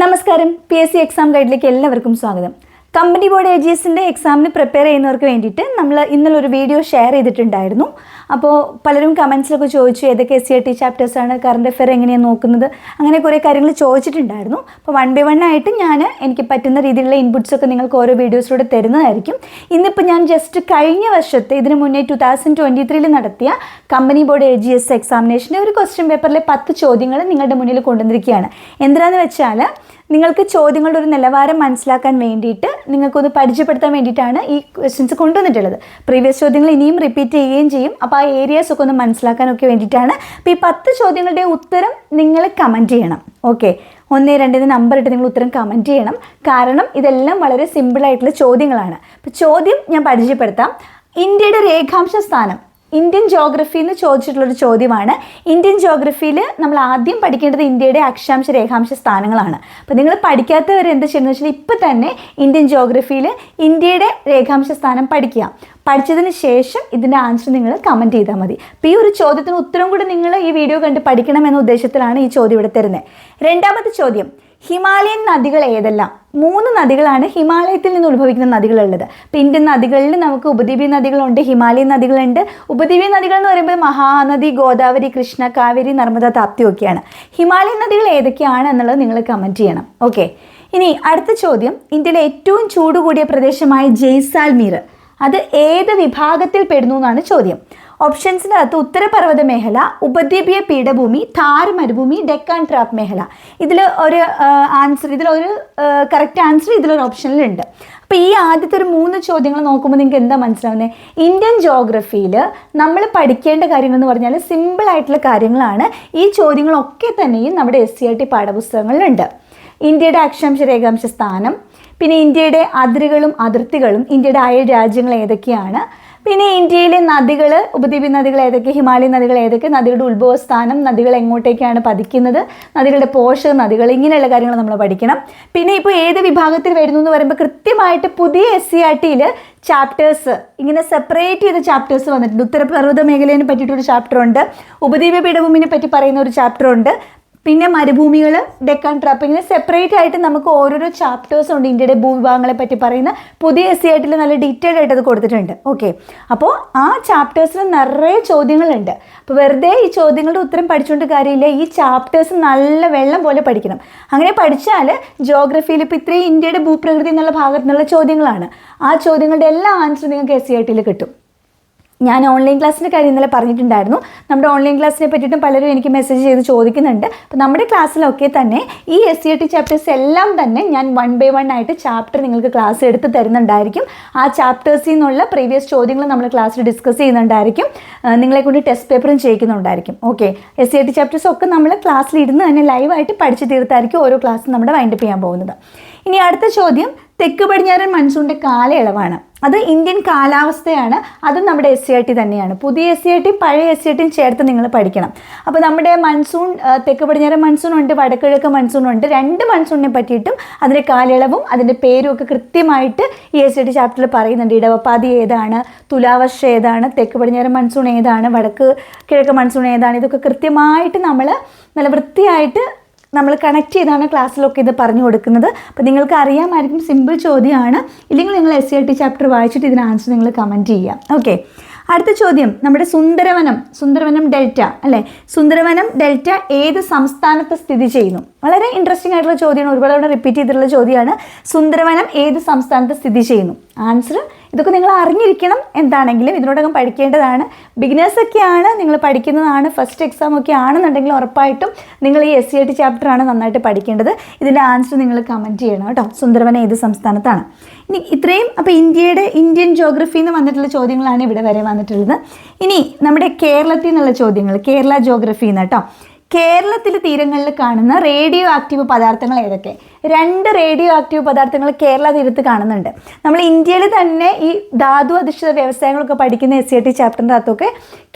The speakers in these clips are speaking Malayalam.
നമസ്കാരം. പി എസ് സി എക്സാം ഗൈഡിലേക്ക് എല്ലാവർക്കും സ്വാഗതം. കമ്പനി ബോർഡ് എ ജി എസിന്റെ എക്സാമിന് പ്രിപ്പയർ ചെയ്യുന്നവർക്ക് വേണ്ടിയിട്ട് നമ്മൾ ഇന്നലെ ഒരു വീഡിയോ ഷെയർ ചെയ്തിട്ടുണ്ടായിരുന്നു. അപ്പോൾ പലരും കമൻസിലൊക്കെ ചോദിച്ചു ഏതൊക്കെ എസ് സി ആർ ടി ചാപ്റ്റേഴ്സാണ് കറണ്ട് അഫെയർ എങ്ങനെയാണ് നോക്കുന്നത്? അങ്ങനെ കുറേ കാര്യങ്ങൾ ചോദിച്ചിട്ടുണ്ടായിരുന്നു. അപ്പോൾ വൺ ബൈ വൺ ആയിട്ട് ഞാൻ എനിക്ക് പറ്റുന്ന രീതിയിലുള്ള ഇൻപുട്സൊക്കെ നിങ്ങൾക്ക് ഓരോ വീഡിയോസിലൂടെ തരുന്നതായിരിക്കും. ഇന്നിപ്പോൾ ഞാൻ ജസ്റ്റ് കഴിഞ്ഞ വർഷത്തെ ഇതിന് മുന്നേ ടു തൗസൻഡ് ട്വന്റി ത്രീയിൽ നടത്തിയ company board A G S എക്സാമിനേഷന്റെ ഒരു ക്വസ്റ്റ്യൻ പേപ്പറിലെ പത്ത് ചോദ്യങ്ങൾ നിങ്ങളുടെ മുന്നിൽ കൊണ്ടുവന്നിരിക്കുകയാണ്. എന്തിനാന്ന് വെച്ചാൽ നിങ്ങൾക്ക് ചോദ്യങ്ങളുടെ ഒരു നിലവാരം മനസ്സിലാക്കാൻ വേണ്ടിയിട്ട് നിങ്ങൾക്കൊന്ന് പരിചയപ്പെടുത്താൻ വേണ്ടിയിട്ടാണ് ഈ ക്വസ്റ്റ്യൻസ് കൊണ്ടുവന്നിട്ടുള്ളത്. പ്രീവിയസ് ചോദ്യങ്ങൾ ഇനിയും റിപ്പീറ്റ് ചെയ്യുകയും ചെയ്യും. അപ്പോൾ ആ ഏരിയാസ് ഒക്കെ ഒന്ന് മനസ്സിലാക്കാനൊക്കെ വേണ്ടിയിട്ടാണ്. അപ്പോൾ ഈ പത്ത് ചോദ്യങ്ങളുടെ ഉത്തരം നിങ്ങൾ കമന്റ് ചെയ്യണം. ഓക്കെ ഒന്ന് രണ്ടിന് നമ്പർ ഇട്ട് നിങ്ങൾ ഉത്തരം കമന്റ് ചെയ്യണം. കാരണം ഇതെല്ലാം വളരെ സിമ്പിളായിട്ടുള്ള ചോദ്യങ്ങളാണ്. അപ്പോൾ ചോദ്യം ഞാൻ പരിചയപ്പെടുത്താം. ഇന്ത്യയുടെ രേഖാംശ സ്ഥാനം. ഇന്ത്യൻ ജോഗ്രഫി എന്ന് ചോദിച്ചിട്ടുള്ളൊരു ചോദ്യമാണ്. ഇന്ത്യൻ ജോഗ്രഫിയിൽ നമ്മൾ ആദ്യം പഠിക്കേണ്ടത് ഇന്ത്യയുടെ അക്ഷാംശ രേഖാംശ സ്ഥാനങ്ങളാണ്. അപ്പോൾ നിങ്ങൾ പഠിക്കാത്തവർ എന്ത് ചെയ്യണമെന്ന് വെച്ചാൽ ഇപ്പോൾ തന്നെ ഇന്ത്യൻ ജോഗ്രഫിയിൽ ഇന്ത്യയുടെ രേഖാംശ സ്ഥാനം പഠിക്കുക. പഠിച്ചതിന് ശേഷം ഇതിന്റെ ആൻസർ നിങ്ങൾ കമന്റ് ചെയ്താൽ മതി. അപ്പോൾ ഈ ഒരു ചോദ്യത്തിന് ഉത്തരം കൂടി നിങ്ങൾ ഈ വീഡിയോ കണ്ട് പഠിക്കണമെന്ന ഉദ്ദേശത്തിലാണ് ഈ ചോദ്യം ഇവിടെ തരുന്നത്. രണ്ടാമത്തെ ചോദ്യം. ഹിമാലയൻ നദികൾ ഏതെല്ലാം? മൂന്ന് നദികളാണ് ഹിമാലയത്തിൽ നിന്ന് ഉത്ഭവിക്കുന്ന നദികളുള്ളത്. അപ്പം ഇന്ത്യൻ നദികളിൽ നമുക്ക് ഉപദ്വീപീയ നദികളുണ്ട് ഹിമാലയൻ നദികളുണ്ട്. ഉപദ്വീപീയ നദികൾ എന്ന് പറയുമ്പോൾ മഹാനദി ഗോദാവരി കൃഷ്ണ കാവേരി നർമ്മദ താപ്തി ഒക്കെയാണ്. ഹിമാലയൻ നദികൾ ഏതൊക്കെയാണ് എന്നുള്ളത് നിങ്ങൾ കമന്റ് ചെയ്യണം. ഓക്കെ ഇനി അടുത്ത ചോദ്യം. ഇന്ത്യയിലെ ഏറ്റവും ചൂട് കൂടിയ പ്രദേശമായ ജയ്സാൽമീർ. അത് ഏത് വിഭാഗത്തിൽ പെടുന്നു എന്നാണ് ചോദ്യം. ഓപ്ഷൻസിന്റെ അകത്ത് ഉത്തരപർവത മേഖല ഉപദ്വീപീയ പീഠഭൂമി താർ മരുഭൂമി ഡെക്കാൻ ട്രാപ്പ് മേഖല. ഇതിൽ ഒരു ആൻസർ ഇതിലൊരു കറക്റ്റ് ആൻസർ ഇതിലൊരു ഓപ്ഷനിലുണ്ട് അപ്പോൾ ഈ ആദ്യത്തെ ഒരു മൂന്ന് ചോദ്യങ്ങൾ നോക്കുമ്പോൾ നിങ്ങൾക്ക് എന്താ മനസ്സിലാവുന്നത് ഇന്ത്യൻ ജോഗ്രഫിയിൽ നമ്മൾ പഠിക്കേണ്ട കാര്യങ്ങൾ എന്ന് പറഞ്ഞാൽ സിമ്പിൾ ആയിട്ടുള്ള കാര്യങ്ങളാണ്. ഈ ചോദ്യങ്ങളൊക്കെ തന്നെയും നമ്മുടെ എസ് സി ആർ ടി പാഠപുസ്തകങ്ങളിലുണ്ട്. ഇന്ത്യയുടെ അക്ഷാംശ രേഖാംശ സ്ഥാനം പിന്നെ ഇന്ത്യയുടെ അതിരുകളും അതിർത്തികളും ഇന്ത്യയുടെ അയൽ രാജ്യങ്ങൾ ഏതൊക്കെയാണ്? പിന്നെ ഇന്ത്യയിലെ നദികൾ ഉപദ്വീപ് നദികൾ ഏതൊക്കെ ഹിമാലയൻ നദികൾ ഏതൊക്കെ നദികളുടെ ഉത്ഭവസ്ഥാനം നദികൾ എങ്ങോട്ടേക്കാണ് പതിക്കുന്നത് നദികളുടെ പോഷക നദികൾ ഇങ്ങനെയുള്ള കാര്യങ്ങൾ നമ്മൾ പഠിക്കണം. പിന്നെ ഇപ്പോൾ ഏത് വിഭാഗത്തിൽ വരുന്നു എന്ന് പറയുമ്പോൾ കൃത്യമായിട്ട് പുതിയ എസ് സി ആർ ടിയിൽ ചാപ്റ്റേഴ്സ് ഇങ്ങനെ സെപ്പറേറ്റ് ചെയ്ത ചാപ്റ്റേഴ്സ് വന്നിട്ടുണ്ട്. ഉത്തരപർവത മേഖലയെ പറ്റിയിട്ടൊരു ചാപ്റ്റർ ഉണ്ട്. ഉപദ്വീപ പീഠഭൂമിനെ പറ്റി പറയുന്ന ഒരു ചാപ്റ്റർ ഉണ്ട്. പിന്നെ മരുഭൂമികൾ ഡെക്കാൻ ട്രാപ്പ് ഇങ്ങനെ സെപ്പറേറ്റ് ആയിട്ട് നമുക്ക് ഓരോരോ ചാപ്റ്റേഴ്സ് ഉണ്ട് ഇന്ത്യയുടെ ഭൂവിഭാഗങ്ങളെ പറ്റി പറയുന്ന. പുതിയ എസ് സി ആയിട്ടിൽ നല്ല ഡീറ്റെയിൽഡ് ആയിട്ട് അത് കൊടുത്തിട്ടുണ്ട്. ഓക്കെ അപ്പോൾ ആ ചാപ്റ്റേഴ്സിൽ നിറയെ ചോദ്യങ്ങളുണ്ട്. അപ്പോൾ വെറുതെ ഈ ചോദ്യങ്ങളുടെ ഉത്തരം പഠിച്ചുകൊണ്ട് കാര്യമില്ല. ഈ ചാപ്റ്റേഴ്സ് നല്ല വെള്ളം പോലെ പഠിക്കണം. അങ്ങനെ പഠിച്ചാൽ ജോഗ്രഫിയിൽ ഇപ്പോൾ ഇത്രയും ഇന്ത്യയുടെ ഭൂപ്രകൃതി എന്നുള്ള ഭാഗത്തു നിന്നുള്ള ചോദ്യങ്ങളാണ്. ആ ചോദ്യങ്ങളുടെ എല്ലാ ആൻസറും നിങ്ങൾക്ക് എസ് സി ആയിട്ടിൽ കിട്ടും. ഞാൻ ഓൺലൈൻ ക്ലാസ്സിന്റെ കാര്യം ഇന്നലെ പറഞ്ഞിട്ടുണ്ടായിരുന്നു. നമ്മുടെ ഓൺലൈൻ ക്ലാസ്സിനെ പറ്റിയിട്ടും പലരും എനിക്ക് മെസ്സേജ് ചെയ്ത് ചോദിക്കുന്നുണ്ട്. അപ്പോൾ നമ്മുടെ ക്ലാസ്സിലൊക്കെ തന്നെ ഈ എസ് സി ടി ചാപ്റ്റേഴ്സ് എല്ലാം തന്നെ ഞാൻ വൺ ബൈ വൺ ആയിട്ട് ചാപ്റ്റർ നിങ്ങൾക്ക് ക്ലാസ് എടുത്ത് തരുന്നുണ്ടായിരിക്കും. ആ ചാപ്റ്റേഴ്സിൽ നിന്നുള്ള പ്രീവിയസ് ചോദ്യങ്ങൾ നമ്മൾ ക്ലാസ്സിൽ ഡിസ്കസ് ചെയ്യുന്നുണ്ടായിരിക്കും. നിങ്ങളെ കൊണ്ട് ടെസ്റ്റ് പേപ്പറും ചെയ്യിക്കുന്നുണ്ടായിരിക്കും. Okay S C T chapters ഒക്കെ നമ്മൾ ക്ലാസ്സിൽ ഇരുന്ന് തന്നെ ലൈവായിട്ട് പഠിച്ച് തീർത്തായിരിക്കും ഓരോ ക്ലാസ്സും നമ്മുടെ വൈൻഡപ്പ് ചെയ്യാൻ പോകുന്നത്. ഇനി അടുത്ത ചോദ്യം തെക്ക് പടിഞ്ഞാറൻ മൺസൂണിന്റെ കാലയളവാണ്. അത് ഇന്ത്യൻ കാലാവസ്ഥയാണ്. അതും നമ്മുടെ എസ് സി ഐ ടി തന്നെയാണ്. പുതിയ എസ് സി ഐ ടി പഴയ എസ് സി ഐ ടിയും ചേർത്ത് നിങ്ങൾ പഠിക്കണം. അപ്പോൾ നമ്മുടെ മൺസൂൺ തെക്ക് പടിഞ്ഞാറ് മൺസൂൺ ഉണ്ട് വടക്കിഴക്ക് മൺസൂൺ ഉണ്ട് രണ്ട് മൺസൂണിനെ പറ്റിയിട്ടും അതിന്റെ കാലയളവും അതിന്റെ പേരും ഒക്കെ കൃത്യമായിട്ട് ഈ എസ് സി ഐ ടി ചാപ്റ്ററിൽ പറയുന്നുണ്ട്. ഇടവപ്പാതി ഏതാണ്? തുലാവർഷം ഏതാണ്? തെക്ക് പടിഞ്ഞാറ് മൺസൂൺ ഏതാണ്? വടക്ക് കിഴക്ക് മൺസൂൺ ഏതാണ്? ഇതൊക്കെ കൃത്യമായിട്ട് നമ്മൾ നല്ല വൃത്തിയായിട്ട് നമ്മൾ കണക്ട് ചെയ്താണ് ക്ലാസ്സിലൊക്കെ ഇത് പറഞ്ഞു കൊടുക്കുന്നത്. അപ്പോൾ നിങ്ങൾക്ക് അറിയാമായിരിക്കും സിമ്പിൾ ചോദ്യമാണ്. ഇല്ലെങ്കിൽ നിങ്ങൾ S C R T chapter വായിച്ചിട്ട് ഇതിന് ആൻസർ നിങ്ങൾ കമന്റ് ചെയ്യാം ഓക്കെ അടുത്ത ചോദ്യം നമ്മുടെ സുന്ദരവനം സുന്ദരവനം ഡെൽറ്റ അല്ലേ? സുന്ദരവനം ഡെൽറ്റ ഏത് സംസ്ഥാനത്ത് സ്ഥിതി ചെയ്യുന്നു? വളരെ ഇൻട്രസ്റ്റിംഗ് ആയിട്ടുള്ള ചോദ്യമാണ്. ഒരുപാട് തവണ റിപ്പീറ്റ് ചെയ്തിട്ടുള്ള ചോദ്യമാണ്. സുന്ദരവനം ഏത് സംസ്ഥാനത്ത് സ്ഥിതി ചെയ്യുന്നു? ആൻസർ ഇതൊക്കെ നിങ്ങൾ അറിഞ്ഞിരിക്കണം എന്താണെങ്കിലും. ഇതിനോടകം പഠിക്കേണ്ടതാണ്. ബിഗിനേഴ്സൊക്കെയാണ് നിങ്ങൾ പഠിക്കുന്നതാണ്. ഫസ്റ്റ് എക്സാം ഒക്കെ ആണെന്നുണ്ടെങ്കിൽ ഉറപ്പായിട്ടും നിങ്ങൾ ഈ എസ് സി ഐ ടി ചാപ്റ്ററാണ് നന്നായിട്ട് പഠിക്കേണ്ടത്. ഇതിന്റെ ആൻസർ നിങ്ങൾ കമന്റ് ചെയ്യണം കേട്ടോ. സുന്ദരവന ഏത് സംസ്ഥാനത്താണ്? ഇനി ഇത്രയും അപ്പോൾ ഇന്ത്യയുടെ ഇന്ത്യൻ ജോഗ്രഫിയിൽ നിന്ന് വന്നിട്ടുള്ള ചോദ്യങ്ങളാണ് ഇവിടെ വരെ വന്നിട്ടുള്ളത്. ഇനി നമ്മുടെ കേരളത്തിൽ നിന്നുള്ള ചോദ്യങ്ങൾ. കേരള ജോഗ്രഫിയിൽ നിന്ന് കേട്ടോ. കേരളത്തിലെ തീരങ്ങളിൽ കാണുന്ന റേഡിയോ ആക്റ്റീവ് പദാർത്ഥങ്ങൾ ഏതൊക്കെ? രണ്ട് റേഡിയോ ആക്റ്റീവ് പദാർത്ഥങ്ങൾ കേരള തീരത്ത് കാണുന്നുണ്ട്. നമ്മൾ ഇന്ത്യയിൽ തന്നെ ഈ ധാതു അധിഷ്ഠിത വ്യവസായങ്ങളൊക്കെ പഠിക്കുന്ന എസ് സി ടി ചാപ്റ്ററിന്റെ അകത്തൊക്കെ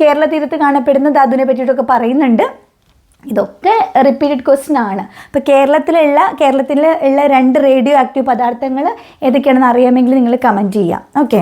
കേരള തീരത്ത് കാണപ്പെടുന്ന ധാതുവിനെ പറ്റിയിട്ടൊക്കെ പറയുന്നുണ്ട്. ഇതൊക്കെ റിപ്പീറ്റഡ് ക്വസ്റ്റ്യൻ ആണ്. അപ്പോൾ കേരളത്തിലുള്ള കേരളത്തിൽ ഉള്ള രണ്ട് റേഡിയോ ആക്റ്റീവ് പദാർത്ഥങ്ങൾ ഏതൊക്കെയാണെന്ന് അറിയാമെങ്കിൽ നിങ്ങൾ കമന്റ് ചെയ്യാം. ഓക്കെ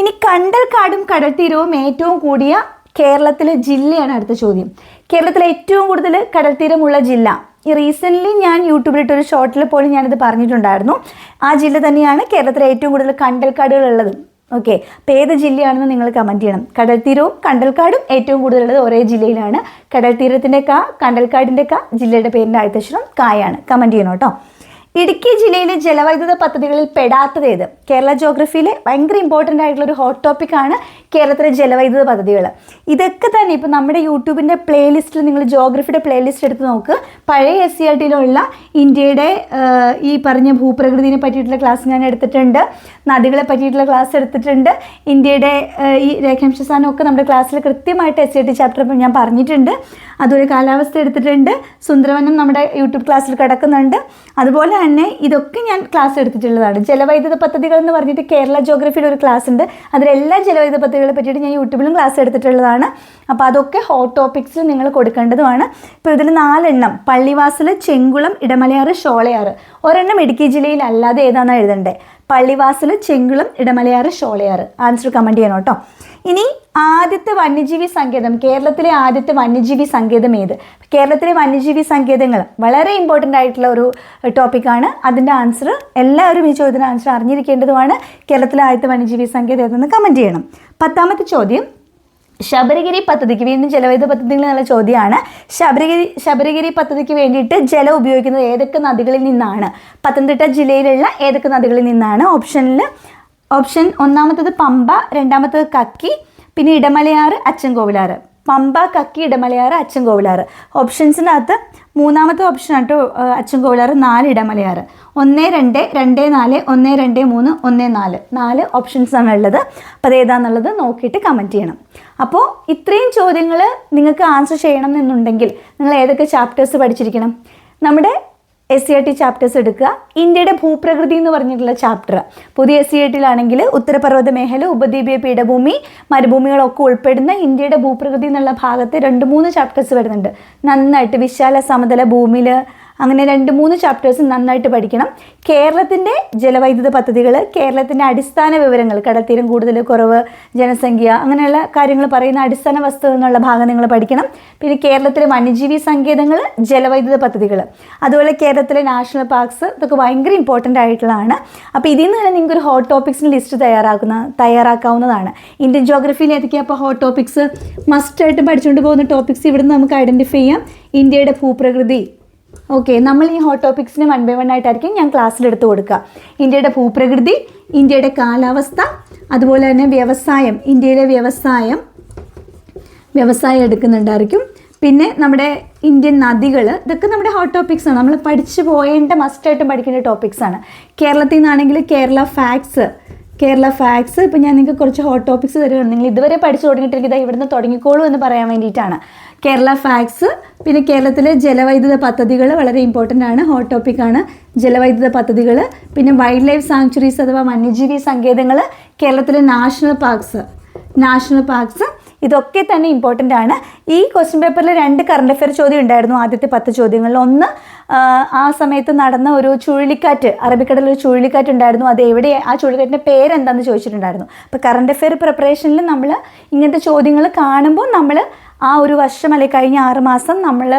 ഇനി കണ്ടൽക്കാടും കടൽത്തീരവും ഏറ്റവും കൂടിയ കേരളത്തിലെ ജില്ലയാണ് അടുത്ത ചോദ്യം. കേരളത്തിലെ ഏറ്റവും കൂടുതൽ കടൽത്തീരമുള്ള ജില്ല. ഈ റീസെന്റ്ലി ഞാൻ യൂട്യൂബിലിട്ടൊരു ഷോർട്ടിൽ പോലും ഞാനിത് പറഞ്ഞിട്ടുണ്ടായിരുന്നു. ആ ജില്ല തന്നെയാണ് കേരളത്തിലെ ഏറ്റവും കൂടുതൽ കണ്ടൽക്കാടുകൾ ഉള്ളത്. ഓക്കെ അപ്പോൾ ഏത് ജില്ലയാണെന്ന് നിങ്ങൾ കമന്റ് ചെയ്യണം. കടൽത്തീരവും കണ്ടൽക്കാടും ഏറ്റവും കൂടുതലുള്ളത് ഒരേ ജില്ലയിലാണ്. കടൽ തീരത്തിന്റെ കാ കണ്ടൽക്കാടിന്റെ കാ ജില്ലയുടെ പേരിന്റെ ആദ്യക്ഷരം കായാണ്. കമന്റ് ചെയ്യണം കേട്ടോ. ഇടുക്കി ജില്ലയിലെ ജലവൈദ്യുത പദ്ധതികളിൽ പെടാത്തത് ഏത്? കേരള ജോഗ്രഫിയിലെ ഭയങ്കര ഇമ്പോർട്ടന്റ് ആയിട്ടുള്ള ഒരു ഹോട്ട് ടോപ്പിക്കാണ് കേരളത്തിലെ ജലവൈദ്യുത പദ്ധതികൾ ഇതൊക്കെ തന്നെ ഇപ്പോൾ നമ്മുടെ യൂട്യൂബിന്റെ പ്ലേലിസ്റ്റിൽ നിങ്ങൾ ജോഗ്രഫിയുടെ പ്ലേലിസ്റ്റ് എടുത്ത് നോക്ക്. പഴയ എസ് സി ആർ ടിയിലുള്ള ഇന്ത്യയുടെ ഈ പറഞ്ഞ ഭൂപ്രകൃതിനെ പറ്റിയിട്ടുള്ള ക്ലാസ് ഞാൻ എടുത്തിട്ടുണ്ട്. നദികളെ പറ്റിയിട്ടുള്ള ക്ലാസ് എടുത്തിട്ടുണ്ട്. ഇന്ത്യയുടെ ഈ രേഖാംശ സ്ഥാനമൊക്കെ നമ്മുടെ ക്ലാസ്സിൽ കൃത്യമായിട്ട് S C R T chapter ഞാൻ പറഞ്ഞിട്ടുണ്ട്. അതുപോലെ കാലാവസ്ഥ എടുത്തിട്ടുണ്ട്. സുന്ദരവനം നമ്മുടെ യൂട്യൂബ് ക്ലാസ്സിൽ കിടക്കുന്നുണ്ട്. അതുപോലെ തന്നെ ഇതൊക്കെ ഞാൻ ക്ലാസ് എടുത്തിട്ടുള്ളതാണ്. ജലവൈദ്യുത പദ്ധതികൾ എന്ന് പറഞ്ഞിട്ട് കേരള ജോഗ്രഫിയുടെ ഒരു ക്ലാസ് ഉണ്ട്. അതിലെല്ലാ ജലവൈദ്യുത പദ്ധതികളെ പറ്റിയിട്ട് ഞാൻ യൂട്യൂബിലും ക്ലാസ് എടുത്തിട്ടുള്ളതാണ്. അപ്പോൾ അതൊക്കെ ഹോട്ട് ടോപ്പിക്സിൽ നിങ്ങൾ കൊടുക്കേണ്ടതുമാണ്. ഇപ്പോൾ ഇതിൽ നാലെണ്ണം പള്ളിവാസൽ ചെങ്കുളം ഇടമലയാറ് ഷോളയാറ്. ഒരെണ്ണം ഇടുക്കി ജില്ലയിൽ അല്ലാതെ ഏതാണെന്ന് എഴുതണ്ടേ? പള്ളിവാസൽ ചെങ്കുളം ഇടമലയാറ് ഷോളയാറ്. ആൻസർ കമന്റ് ചെയ്യണം കേട്ടോ. ഇനി ആദ്യത്തെ വന്യജീവി സങ്കേതം. കേരളത്തിലെ ആദ്യത്തെ വന്യജീവി സങ്കേതം ഏത്? കേരളത്തിലെ വന്യജീവി സങ്കേതങ്ങൾ വളരെ ഇമ്പോർട്ടന്റ് ആയിട്ടുള്ള ഒരു ടോപ്പിക്കാണ് അതിന്റെ ആൻസർ എല്ലാവരും ഈ ചോദ്യത്തിന് ആൻസർ അറിഞ്ഞിരിക്കേണ്ടതുമാണ്. കേരളത്തിലെ ആദ്യത്തെ വന്യജീവി സങ്കേതം ഏതെന്ന് കമന്റ് ചെയ്യണം. പത്താമത്തെ ചോദ്യം ശബരിഗിരി പദ്ധതിക്ക് വീണ്ടും ജലവൈദ്യുത പദ്ധതികൾ എന്നുള്ള ചോദ്യമാണ്. ശബരിഗിരി ശബരിഗിരി പദ്ധതിക്ക് വേണ്ടിയിട്ട് ജലം ഉപയോഗിക്കുന്നത് ഏതൊക്കെ നദികളിൽ നിന്നാണ്? പത്തനംതിട്ട ജില്ലയിലുള്ള ഏതൊക്കെ നദികളിൽ നിന്നാണ്? ഓപ്ഷനിൽ ഓപ്ഷൻ ഒന്നാമത്തത് പമ്പ രണ്ടാമത്തത് കക്കി പിന്നെ ഇടമലയാറ് അച്ചൻകോവിലാറ്. പമ്പ കക്കി ഇടമലയാറ് അച്ചൻകോവിലാറ്. ഓപ്ഷൻസിനകത്ത് മൂന്നാമത്തെ ഓപ്ഷൻ ആട്ടോ അച്ചൻകോവിലാറ് നാല് ഇടമലയാറ്. ഒന്ന് രണ്ട് രണ്ട് നാല് ഒന്ന് രണ്ട് മൂന്ന് ഒന്ന് നാല്. നാല് ആണ് ഉള്ളത്. അപ്പോൾ അത് ഏതാണെന്നുള്ളത് നോക്കിയിട്ട് കമന്റ് ചെയ്യണം. അപ്പോൾ ഇത്രയും ചോദ്യങ്ങൾ നിങ്ങൾക്ക് ആൻസർ ചെയ്യണം എന്നുണ്ടെങ്കിൽ നിങ്ങൾ ഏതൊക്കെ ചാപ്റ്റേഴ്സ് പഠിച്ചിരിക്കണം? നമ്മുടെ S C R T chapters എടുക്കുക. ഇന്ത്യയുടെ ഭൂപ്രകൃതി എന്ന് പറഞ്ഞിട്ടുള്ള ചാപ്റ്റർ പുതിയ എസ് സി ആർ ടിയിലാണെങ്കിൽ ഉത്തരപർവത മേഖല ഉപദ്വീപീയ പീഠഭൂമി മരുഭൂമികളൊക്കെ ഉൾപ്പെടുന്ന ഇന്ത്യയുടെ ഭൂപ്രകൃതി എന്നുള്ള ഭാഗത്ത് രണ്ട് മൂന്ന് ചാപ്റ്റേഴ്സ് വരുന്നുണ്ട്. നന്നായിട്ട് വിശാല സമതല ഭൂമിയിൽ അങ്ങനെ രണ്ട് മൂന്ന് ചാപ്റ്റേഴ്സ് നന്നായിട്ട് പഠിക്കണം. കേരളത്തിന്റെ ജലവൈദ്യുത പദ്ധതികൾ കേരളത്തിന്റെ അടിസ്ഥാന വിവരങ്ങൾ കടൽത്തീരം കൂടുതൽ കുറവ് ജനസംഖ്യ അങ്ങനെയുള്ള കാര്യങ്ങൾ പറയുന്ന അടിസ്ഥാന വസ്തു എന്നുള്ള ഭാഗം നിങ്ങൾ പഠിക്കണം. പിന്നെ കേരളത്തിലെ വന്യജീവി സങ്കേതങ്ങൾ ജലവൈദ്യുത പദ്ധതികൾ അതുപോലെ കേരളത്തിലെ നാഷണൽ പാർക്സ് ഇതൊക്കെ ഭയങ്കര ഇമ്പോർട്ടന്റ് ആയിട്ടുള്ളതാണ്. അപ്പോൾ ഇതിൽ നിന്ന് തന്നെ നിങ്ങൾക്ക് ഒരു ഹോട്ട് ടോപ്പിക്സിന് ലിസ്റ്റ് തയ്യാറാക്കുന്ന തയ്യാറാക്കാവുന്നതാണ്. ഇന്ത്യൻ ജോഗ്രഫിയിൽ ഏതൊക്കെയാണ് അപ്പോൾ ഹോട്ട് ടോപ്പിക്സ് മസ്റ്റായിട്ട് പഠിച്ചുകൊണ്ട് പോകുന്ന ടോപ്പിക്സ് ഇവിടുന്ന് നമുക്ക് ഐഡന്റിഫൈ ചെയ്യാം. ഇന്ത്യയുടെ ഭൂപ്രകൃതി ഓക്കെ നമ്മൾ ഈ ഹോട്ട് ടോപ്പിക്സിനെ വൺ ബൈ വൺ ആയിട്ടായിരിക്കും ഞാൻ ക്ലാസ്സിൽ എടുത്ത് കൊടുക്കുക. ഇന്ത്യയുടെ ഭൂപ്രകൃതി ഇന്ത്യയുടെ കാലാവസ്ഥ അതുപോലെ തന്നെ വ്യവസായം ഇന്ത്യയിലെ വ്യവസായം വ്യവസായം എടുക്കുന്നുണ്ടായിരിക്കും. പിന്നെ നമ്മുടെ ഇന്ത്യൻ നദികൾ ഇതൊക്കെ നമ്മുടെ ഹോട്ട് ടോപ്പിക്സ് ആണ്. നമ്മൾ പഠിച്ചു പോയേണ്ട മസ്റ്റായിട്ടും പഠിക്കേണ്ട ടോപ്പിക്സ് ആണ്. കേരളത്തിൽ നിന്നാണെങ്കിൽ കേരള ഫാക്ട്സ് കേരള ഫാക്ട്സ് ഇപ്പം ഞാൻ നിങ്ങൾക്ക് കുറച്ച് ഹോട്ട് ടോപ്പിക്സ് തരുകയാണ്. നിങ്ങൾ ഇതുവരെ പഠിച്ചു തുടങ്ങിയിട്ടില്ലെങ്കിൽ ഇതാ ഇവിടുന്ന് തുടങ്ങിക്കോളൂ എന്ന് പറയാൻ വേണ്ടിയിട്ടാണ്. കേരള ഫാക്സ് പിന്നെ കേരളത്തിലെ ജലവൈദ്യുത പദ്ധതികൾ വളരെ ഇമ്പോർട്ടന്റ് ആണ് ഹോട്ട് ടോപ്പിക്കാണ് ജലവൈദ്യുത പദ്ധതികൾ പിന്നെ വൈൽഡ് ലൈഫ് സാങ്ച്വറീസ് അഥവാ വന്യജീവി സങ്കേതങ്ങൾ കേരളത്തിലെ നാഷണൽ പാർക്സ് നാഷണൽ പാർക്സ് ഇതൊക്കെ തന്നെ ഇമ്പോർട്ടന്റ് ആണ്. ഈ ക്വസ്റ്റ്യൻ പേപ്പറിൽ രണ്ട് കറണ്ട് അഫെയർ ചോദ്യം ഉണ്ടായിരുന്നു ആദ്യത്തെ പത്ത് ചോദ്യങ്ങളിൽ. ഒന്ന് ആ, സമയത്ത് നടന്ന ഒരു ചുഴലിക്കാറ്റ് അറബിക്കടലിൽ ഒരു ചുഴലിക്കാറ്റ് ഉണ്ടായിരുന്നു. അത് എവിടെ ആ ചുഴലിക്കാറ്റിന്റെ പേരെന്താണെന്ന് ചോദിച്ചിട്ടുണ്ടായിരുന്നു. അപ്പോൾ കറണ്ട് അഫെയർ പ്രിപ്പറേഷനിൽ നമ്മൾ ഇങ്ങനത്തെ ചോദ്യങ്ങൾ കാണുമ്പോൾ നമ്മൾ ആ ഒരു വർഷം അല്ലെങ്കിൽ കഴിഞ്ഞ ആറുമാസം നമ്മൾ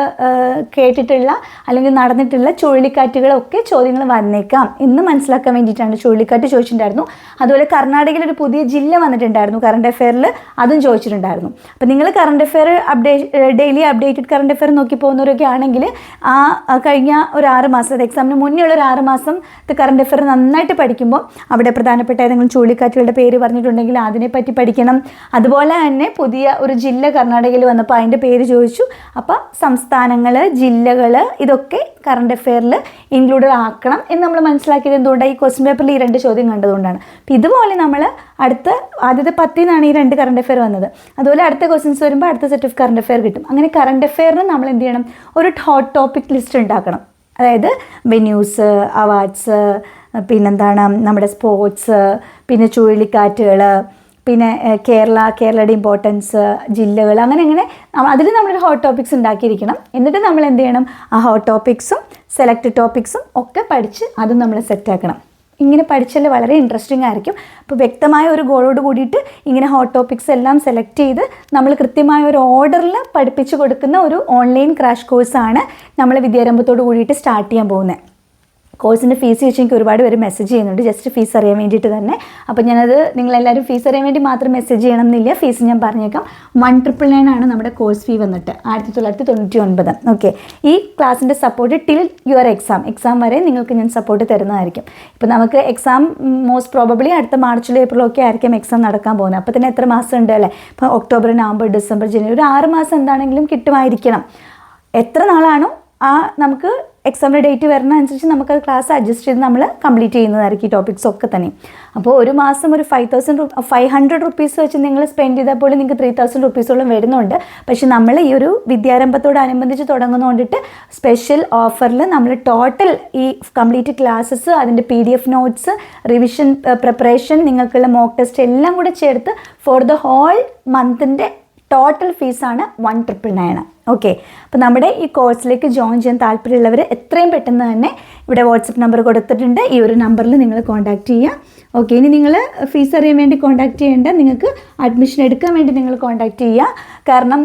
കേട്ടിട്ടുള്ള അല്ലെങ്കിൽ നടന്നിട്ടുള്ള ചുഴലിക്കാറ്റുകളൊക്കെ ചോദ്യങ്ങൾ വന്നേക്കാം. എന്ന് മനസ്സിലാക്കാൻ വേണ്ടിയിട്ടാണ് ചുഴലിക്കാറ്റ് ചോദിച്ചിട്ടുണ്ടായിരുന്നു. അതുപോലെ കർണാടകയിൽ ഒരു പുതിയ ജില്ല വന്നിട്ടുണ്ടായിരുന്നു കറണ്ട് അഫെയറിൽ അതും ചോദിച്ചിട്ടുണ്ടായിരുന്നു. അപ്പോൾ നിങ്ങൾ current affair update daily updated current affair നോക്കി പോകുന്നവരൊക്കെ ആണെങ്കിൽ ആ കഴിഞ്ഞ ഒരു ആറ് മാസം എക്സാമിന് മുന്നേ ഉള്ള ഒരു ആറ് മാസം കറണ്ട് അഫെയർ നന്നായിട്ട് പഠിക്കുമ്പോൾ അവിടെ പ്രധാനപ്പെട്ട ഏതെങ്കിലും ചുഴലിക്കാറ്റുകളുടെ പേര് പറഞ്ഞിട്ടുണ്ടെങ്കിൽ അതിനെപ്പറ്റി പഠിക്കണം. അതുപോലെ തന്നെ പുതിയ ഒരു ജില്ല കർണാടകയിൽ വന്നപ്പോൾ അതിന്റെ പേര് ചോദിച്ചു. അപ്പോൾ സംസ്ഥാനങ്ങൾ ജില്ലകൾ ഇതൊക്കെ കറണ്ട് അഫെയറിൽ ഇൻക്ലൂഡഡ് ആക്കണം എന്ന് നമ്മൾ മനസ്സിലാക്കിയത് എന്തുകൊണ്ടാണ്? ഈ ക്വസ്റ്റ്യൻ പേപ്പറിൽ ഈ രണ്ട് ചോദ്യം കണ്ടതുകൊണ്ടാണ്. അപ്പോൾ ഇതുപോലെ നമ്മൾ അടുത്ത ആദ്യത്തെ പത്തിൽ നിന്നാണ് ഈ രണ്ട് കറണ്ട് അഫെയർ വന്നത്. അതുപോലെ അടുത്ത ക്വസ്റ്റ്യൻസ് വരുമ്പോൾ അടുത്ത സെറ്റ് ഓഫ് കറണ്ട് അഫെയർ കിട്ടും. അങ്ങനെ കറണ്ട് അഫെയറിന് നമ്മൾ എന്ത് ചെയ്യണം? ഒരു ഹോട്ട് ടോപ്പിക് ലിസ്റ്റ് ഉണ്ടാക്കണം. അതായത് വെന്യൂസ് അവാർഡ്സ് പിന്നെന്താണ് നമ്മുടെ സ്പോർട്സ് പിന്നെ ചുഴലിക്കാറ്റുകൾ പിന്നെ കേരള കേരളയുടെ ഇമ്പോർട്ടൻസ് ജില്ലകൾ അങ്ങനെ അങ്ങനെ അതിൽ നമ്മളൊരു ഹോട്ട് ടോപ്പിക്സ് ഉണ്ടാക്കിയിരിക്കണം. എന്നിട്ട് നമ്മൾ എന്ത് ചെയ്യണം? ആ ഹോട്ട് ടോപ്പിക്സും സെലക്ട് ടോപ്പിക്സും ഒക്കെ പഠിച്ച് അതും നമ്മൾ സെറ്റാക്കണം ഇങ്ങനെ പഠിച്ചാൽ വളരെ ഇൻട്രസ്റ്റിംഗ് ആയിരിക്കും. അപ്പോൾ വ്യക്തമായ ഒരു ഗോളോട് കൂടിയിട്ട് ഇങ്ങനെ ഹോട്ട് ടോപ്പിക്സ് എല്ലാം സെലക്ട് ചെയ്ത് നമ്മൾ കൃത്യമായ ഒരു ഓർഡറിൽ പഠിപ്പിച്ചു കൊടുക്കുന്ന ഒരു ഓൺലൈൻ ക്രാഷ് കോഴ്സാണ് നമ്മൾ വിദ്യാരംഭത്തോട് കൂടിയിട്ട് സ്റ്റാർട്ട് ചെയ്യാൻ പോകുന്നത് കോഴ്സിന്റെ ഫീസ് ചോദിച്ചാൽ എനിക്ക് ഒരുപാട് പേര് മെസ്സേജ് ചെയ്യുന്നുണ്ട്. ജസ്റ്റ് ഫീസ് അറിയാൻ വേണ്ടിയിട്ട് തന്നെ. അപ്പോൾ ഞാനത് നിങ്ങളെല്ലാവരും ഫീസ് അറിയാൻ വേണ്ടി മാത്രം മെസ്സേജ് ചെയ്യണം എന്നില്ല. ഫീസ് ഞാൻ പറഞ്ഞേക്കാം. വൺ ട്രിപ്പിൾ നയൻ ആണ് നമ്മുടെ കോഴ്സ് ഫീ വന്നിട്ട്. ആയിരത്തി തൊള്ളായിരത്തി തൊണ്ണൂറ്റി ഒൻപത് ഓക്കെ ഈ ക്ലാസ്സിന്റെ support till your exam exam വരെ നിങ്ങൾക്ക് ഞാൻ സപ്പോർട്ട് തരുന്നതായിരിക്കും. ഇപ്പോൾ നമുക്ക് എക്സാം മോസ്റ്റ് പ്രോബബ്ലി അടുത്ത മാർച്ചിലോ ഏപ്രിലോ ഒക്കെ ആയിരിക്കും എക്സാം നടക്കാൻ പോകുന്നത്. അപ്പോൾ തന്നെ എത്ര മാസം ഉണ്ട് അല്ലേ? ഇപ്പോൾ ഒക്ടോബർ നവംബർ ഡിസംബർ ജനുവരി ഒരു ആറ് മാസം എന്താണെങ്കിലും കിട്ടുമായിരിക്കണം. എത്ര നാളാണോ ആ നമുക്ക് എക്സാമിന്റെ ഡേറ്റ് വരുന്ന അനുസരിച്ച് നമുക്കത് ക്ലാസ് അഡ്ജസ്റ്റ് ചെയ്ത് നമ്മൾ കംപ്ലീറ്റ് ചെയ്യുന്നതായിരിക്കും ഈ ടോപ്പിക്സ് ഒക്കെ തന്നെ. അപ്പോൾ ഒരു മാസം ഒരു five thousand five hundred rupees വെച്ച് നിങ്ങൾ സ്പെൻഡ് ചെയ്താൽ പോലും നിങ്ങൾക്ക് ത്രീ തൗസൻഡ് റുപ്പീസോളം വരുന്നുണ്ട്. പക്ഷേ നമ്മൾ ഈ ഒരു വിദ്യാരംഭത്തോടനുബന്ധിച്ച് തുടങ്ങുന്നതുകൊണ്ടിട്ട് സ്പെഷ്യൽ ഓഫറിൽ നമ്മൾ ടോട്ടൽ ഈ കംപ്ലീറ്റ് ക്ലാസ്സസ് അതിന്റെ P D F notes revision preparation നിങ്ങൾക്കുള്ള മോക്ക് ടെസ്റ്റ് എല്ലാം കൂടെ ചേർത്ത് ഫോർ ദ ഹോൾ മന്തിന്റെ ടോട്ടൽ ഫീസാണ് വൺ ട്രിപ്പിൾ നയൻ ഓക്കെ അപ്പോൾ നമ്മുടെ ഈ കോഴ്സിലേക്ക് ജോയിൻ ചെയ്യാൻ താല്പര്യമുള്ളവർ എത്രയും പെട്ടെന്ന് തന്നെ ഇവിടെ വാട്സപ്പ് നമ്പർ കൊടുത്തിട്ടുണ്ട്. ഈ ഒരു നമ്പറിൽ നിങ്ങൾ കോൺടാക്റ്റ് ചെയ്യുക ഓക്കെ ഇനി നിങ്ങൾ ഫീസ് അറിയാൻ വേണ്ടി കോൺടാക്ട് ചെയ്യേണ്ട. നിങ്ങൾക്ക് അഡ്മിഷൻ എടുക്കാൻ വേണ്ടി നിങ്ങൾ കോൺടാക്ട് ചെയ്യുക. കാരണം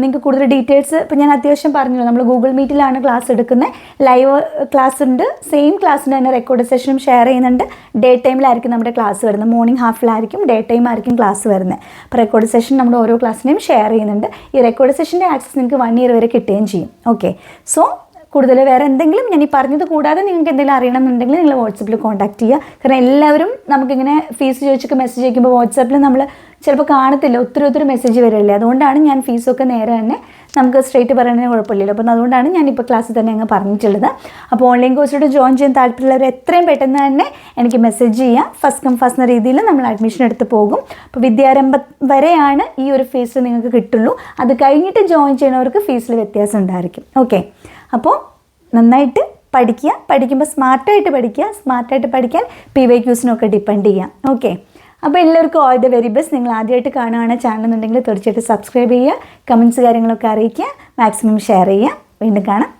നിങ്ങൾക്ക് കൂടുതൽ ഡീറ്റെയിൽസ് ഇപ്പോൾ ഞാൻ അത്യാവശ്യം പറഞ്ഞു നമ്മൾ ഗൂഗിൾ മീറ്റിലാണ് ക്ലാസ് എടുക്കുന്നത് ലൈവ് ക്ലാസ് ഉണ്ട്. സെയിം ക്ലാസ്സിന്റെ തന്നെ റെക്കോർഡ് സെഷനും ഷെയർ ചെയ്യുന്നുണ്ട്. ഡേ ടൈമിലായിരിക്കും നമ്മുടെ ക്ലാസ് വരുന്നത്. മോർണിംഗ് ഹാഫിലായിരിക്കും ഡേ ടൈം ആയിരിക്കും ക്ലാസ് വരുന്നത് അപ്പോൾ റെക്കോർഡ് സെഷൻ നമ്മൾ ഓരോ ക്ലാസ്സിനെയും ഷെയർ ചെയ്യുന്നുണ്ട്. ഈ റെക്കോർഡ് സെഷന്റെ ആക്സസ് നിങ്ങൾക്ക് വൺ ഇയർ വരെ കിട്ടുകയും ചെയ്യും. ഓക്കെ സോ കൂടുതൽ വേറെ എന്തെങ്കിലും ഞാൻ ഈ പറഞ്ഞത് കൂടാതെ നിങ്ങൾക്ക് എന്തെങ്കിലും അറിയണമെന്നുണ്ടെങ്കിൽ നിങ്ങൾ വാട്സപ്പിൽ കോൺടാക്ട് ചെയ്യുക. കാരണം എല്ലാവരും നമുക്കിങ്ങനെ ഫീസ് ചോദിച്ചൊക്കെ മെസ്സേജ് അയക്കുമ്പോൾ വാട്സപ്പിൽ നമ്മൾ ചിലപ്പോൾ കാണത്തില്ല. ഒത്തിരി ഒത്തിരി മെസ്സേജ് വരില്ലേ അതുകൊണ്ടാണ് ഞാൻ ഫീസൊക്കെ നേരെ തന്നെ നമുക്ക് സ്ട്രേറ്റ് പറയുന്നതിന് കുഴപ്പമില്ലല്ലോ. അപ്പം അതുകൊണ്ടാണ് ഞാൻ ഇപ്പോൾ ക്ലാസ്സിൽ തന്നെ അങ്ങ് പറഞ്ഞിട്ടുള്ളത്. അപ്പോൾ ഓൺലൈൻ കോഴ്സിലോട്ട് ജോയിൻ ചെയ്യാൻ താല്പര്യമുള്ളവർ എത്രയും പെട്ടെന്ന് തന്നെ എനിക്ക് മെസ്സേജ് ചെയ്യാം. ഫസ്റ്റ് കം ഫസ്റ്റ് എന്ന രീതിയിൽ നമ്മൾ അഡ്മിഷൻ എടുത്ത് പോകും. അപ്പോൾ വിദ്യാരംഭം വരെയാണ് ഈ ഒരു ഫീസ് നിങ്ങൾക്ക് കിട്ടുള്ളൂ. അത് കഴിഞ്ഞിട്ട് ജോയിൻ ചെയ്യുന്നവർക്ക് ഫീസിൽ വ്യത്യാസം ഉണ്ടായിരിക്കും. ഓക്കെ അപ്പോൾ നന്നായിട്ട് പഠിക്കുക പഠിക്കുമ്പോൾ സ്മാർട്ടായിട്ട് പഠിക്കുക സ്മാർട്ടായിട്ട് പഠിക്കാൻ പി വൈ ക്യൂസിനൊക്കെ ഡിപ്പെൻഡ് ചെയ്യാം. ഓക്കെ അപ്പോൾ എല്ലാവർക്കും ഓൾ ദ വെരി ബെസ്റ്റ് നിങ്ങൾ ആദ്യമായിട്ട് കാണുകയാണ് ചാനൽ എന്നുണ്ടെങ്കിൽ തീർച്ചയായിട്ടും സബ്സ്ക്രൈബ് ചെയ്യുക കമൻസ് കാര്യങ്ങളൊക്കെ അറിയിക്കുക മാക്സിമം ഷെയർ ചെയ്യുക. വീണ്ടും കാണാം.